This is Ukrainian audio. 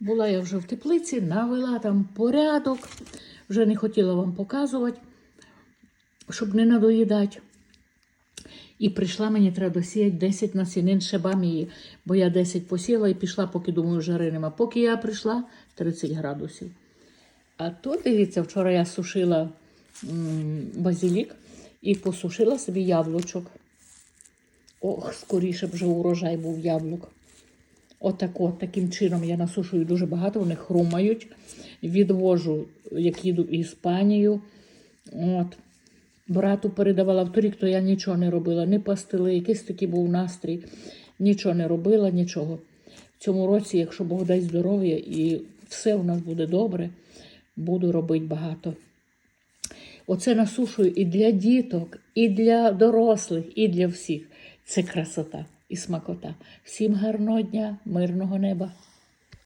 Була я вже в теплиці, навела там порядок. Вже не хотіла вам показувати, щоб не надоїдати. І прийшла мені треба досіяти 10 насінин шебамії, бо я 10 посіла і пішла, поки думаю, жари нема. Поки я прийшла 30 градусів. А то, дивіться, вчора я сушила базилік і посушила собі яблучок. Ох, скоріше б вже урожай був яблук. Отако, таким чином я насушую дуже багато, вони хрумають. Відвожу, як їду в Іспанію. От. Брату передавала в торік, то я нічого не робила, не пастили, якийсь такий був настрій. Нічого не робила, нічого. В цьому році, якщо Бог дасть здоров'я і все у нас буде добре, буду робити багато. Оце насушую і для діток, і для дорослих, і для всіх. Це красота і смакота. Всім гарного дня, мирного неба.